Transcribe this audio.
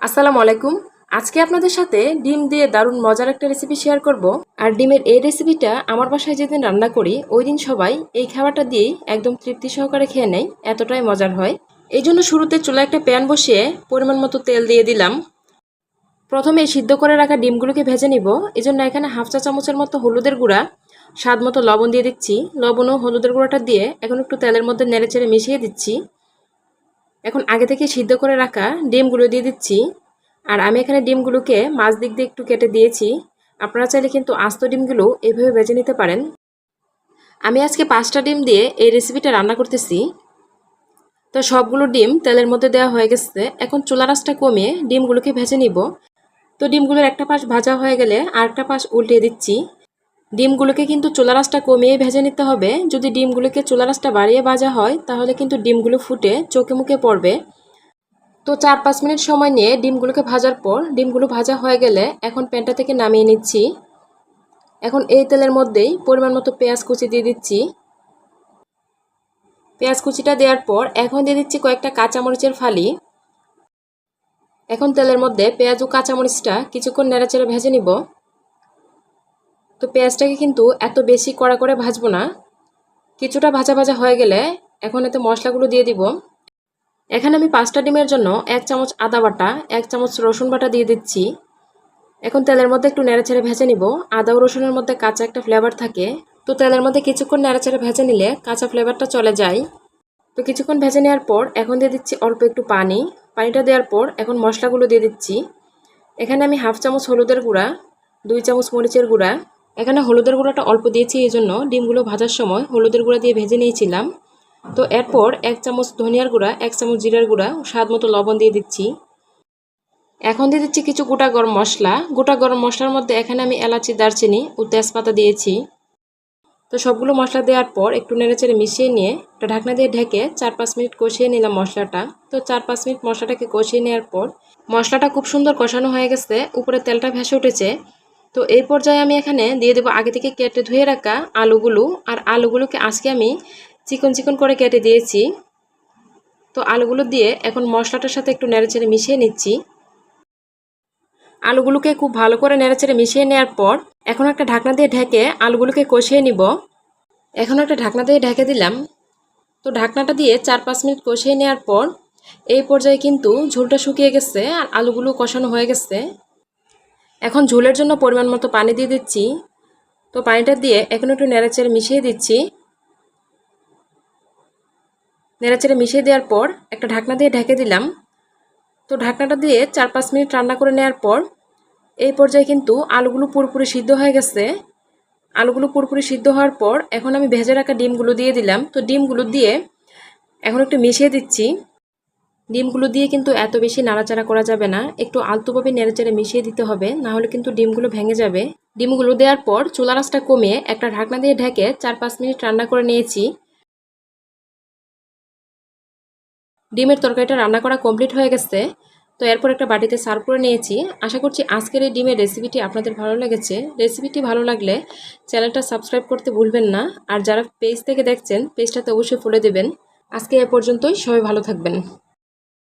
আসসালামু আলাইকুম। আজকে আপনাদের সাথে ডিম দিয়ে দারুণ মজার একটা রেসিপি শেয়ার করব। আর ডিমের এই রেসিপিটা আমার বাসায় যেদিন রান্না করি, ওই দিন সবাই এই খাবারটা দিয়েই একদম তৃপ্তি সহকারে খেয়ে নেয়, এতটাই মজার হয়। এই জন্য শুরুতে চুলা একটা প্যান বসিয়ে পরিমাণ মতো তেল দিয়ে দিলাম। প্রথমে সিদ্ধ করে রাখা ডিমগুলোকে ভেজে নিব। এই জন্য এখানে হাফ চা চামচের মতো হলুদের গুঁড়া, স্বাদ মতো লবণ দিয়ে দিচ্ছি। লবণ ও হলুদের গুঁড়াটা দিয়ে এখন একটু তেলের মধ্যে নেড়ে চেড়ে মিশিয়ে দিচ্ছি। এখন আগে থেকে সিদ্ধ করে রাখা ডিমগুলো দিয়ে দিচ্ছি। আর আমি এখানে ডিমগুলোকে মাছ দিক দিয়ে একটু কেটে দিয়েছি। আপনারা চাইলে কিন্তু আস্ত ডিমগুলো এভাবে বেজে নিতে পারেন। আমি আজকে পাঁচটা ডিম দিয়ে এই রেসিপিটা রান্না করতেছি। তো সবগুলো ডিম তেলের মধ্যে দেওয়া হয়ে গেছে। এখন চুলা রাসটা কমিয়ে ডিমগুলোকে ভেজে নিব। তো ডিমগুলোর একটা পাশ ভাজা হয়ে গেলে আরেকটা পাশ উল্টিয়ে দিচ্ছি। ডিমগুলোকে কিন্তু চুলা রাসটা কমিয়ে ভেজে নিতে হবে। যদি ডিমগুলোকে চুলা রাসটা বাড়িয়ে ভাজা হয়, তাহলে কিন্তু ডিমগুলো ফুটে চোখে মুখে পড়বে। তো চার পাঁচ মিনিট সময় নিয়ে ডিমগুলোকে ভাজার পর ডিমগুলো ভাজা হয়ে গেলে এখন প্যানটা থেকে নামিয়ে নিচ্ছি। এখন এই তেলের মধ্যেই পরিমাণ মতো পেঁয়াজ কুচি দিয়ে দিচ্ছি। পেঁয়াজ কুচিটা দেওয়ার পর এখন দিয়ে দিচ্ছি কয়েকটা কাঁচামরিচের ফালি। এখন তেলের মধ্যে পেঁয়াজ ও কাঁচামরিচটা কিছুক্ষণ নেড়াচেড়ে ভেজে নিব। তো পেঁয়াজটাকে কিন্তু এত বেশি কড়া করে ভাজবো না। কিছুটা ভাজা ভাজা হয়ে গেলে এখন এতে মশলাগুলো দিয়ে দিব। এখানে আমি পাঁচটা ডিমের জন্য এক চামচ আদা বাটা, এক চামচ রসুন বাটা দিয়ে দিচ্ছি। এখন তেলের মধ্যে একটু নেড়েচেড়ে ভেজে নিব। আদা ও রসুনের মধ্যে কাঁচা একটা ফ্লেভার থাকে। তো তেলের মধ্যে কিছুক্ষণ নেড়েচেড়ে ভেজে নিলে কাঁচা ফ্লেভারটা চলে যায়। তো কিছুক্ষণ ভেজে নেওয়ার পর এখন দিয়ে দিচ্ছি অল্প একটু পানি। পানিটা দেওয়ার পর এখন মশলাগুলো দিয়ে দিচ্ছি। এখানে আমি হাফ চামচ হলুদের গুঁড়া, দুই চামচ মরিচের গুঁড়া এখানে হলুদের গুঁড়াটা অল্প দিয়েছি, এই জন্য ডিমগুলো ভাজার সময় হলুদের গুঁড়া দিয়ে ভেজে নিয়েছিলাম। তো এরপর এক চামচ ধনিয়ার গুঁড়া, এক চামচ জিরার গুঁড়া, স্বাদ মতো লবণ দিয়ে দিচ্ছি। এখন দিয়ে দিচ্ছি কিছু গোটা গরম মশলা। গোটা গরম মশলার মধ্যে এখানে আমি এলাচি, দারচিনি ও তেজপাতা দিয়েছি। তো সবগুলো মশলা দেওয়ার পর একটু নেড়েচেড়ে মিশিয়ে নিয়ে একটা ঢাকনা দিয়ে ঢেকে চার পাঁচ মিনিট কষিয়ে নিলাম মশলাটা। তো চার পাঁচ মিনিট মশলাটাকে কষিয়ে নেওয়ার পর মশলাটা খুব সুন্দর কষানো হয়ে গেছে। উপরে তেলটা ভেসে উঠেছে। তো এই পর্যায়ে আমি এখানে দিয়ে দেবো আগে থেকে কেটে ধুয়ে রাখা আলুগুলো। আর আলুগুলোকে আজকে আমি চিকন চিকন করে কেটে দিয়েছি। তো আলুগুলো দিয়ে এখন মশলাটার সাথে একটু নেড়েচেড়ে মিশিয়ে নিচ্ছি। আলুগুলোকে খুব ভালো করে নেড়েচেড়ে মিশিয়ে নেওয়ার পর এখন একটা ঢাকনা দিয়ে ঢেকে আলুগুলোকে কষিয়ে নিব। এখন একটা ঢাকনা দিয়ে ঢেকে দিলাম। তো ঢাকনাটা দিয়ে চার পাঁচ মিনিট কষিয়ে নেওয়ার পর এই পর্যায়ে কিন্তু ঝোলটা শুকিয়ে গেছে আর আলুগুলো কষানো হয়ে গেছে। এখন ঝোলের জন্য পরিমাণ মতো পানি দিয়ে দিচ্ছি। তো পানিটা দিয়ে এখন একটু নেড়েচেড়ে মিশিয়ে দিচ্ছি। নেড়েচেড়ে মিশিয়ে দেওয়ার পর একটা ঢাকনা দিয়ে ঢেকে দিলাম। তো ঢাকনাটা দিয়ে চার পাঁচ মিনিট রান্না করে নেওয়ার পর এই পর্যায়ে কিন্তু আলুগুলো পুরোপুরি সিদ্ধ হয়ে গেছে। আলুগুলো পুরোপুরি সিদ্ধ হওয়ার পর এখন আমি ভেজে রাখা ডিমগুলো দিয়ে দিলাম। তো ডিমগুলো দিয়ে এখন একটু মিশিয়ে দিচ্ছি। ডিমগুলো দিয়ে কিন্তু এত বেশি নাড়াচাড়া করা যাবে না। একটু আলতোভাবে নেড়েচেড়ে মিশিয়ে দিতে হবে না হলে কিন্তু ডিমগুলো ভেঙে যাবে। ডিমগুলো দেওয়ার পর চুলা রাসটা কমিয়ে একটা ঢাকনা দিয়ে ঢেকে চার পাঁচ মিনিট রান্না করে নিয়েছি। ডিমের তরকারিটা রান্না করা কমপ্লিট হয়ে গেছে। তো এরপর একটা বাটিতে সার্ভ করে নিয়েছি। আশা করছি আজকের এই ডিমের রেসিপিটি আপনাদের ভালো লেগেছে। রেসিপিটি ভালো লাগলে চ্যানেলটা সাবস্ক্রাইব করতে ভুলবেন না। আর যারা পেজ থেকে দেখছেন, পেজটাতে অবশ্যই ফলো দেবেন। আজকে এ পর্যন্তই। সবাই ভালো থাকবেন।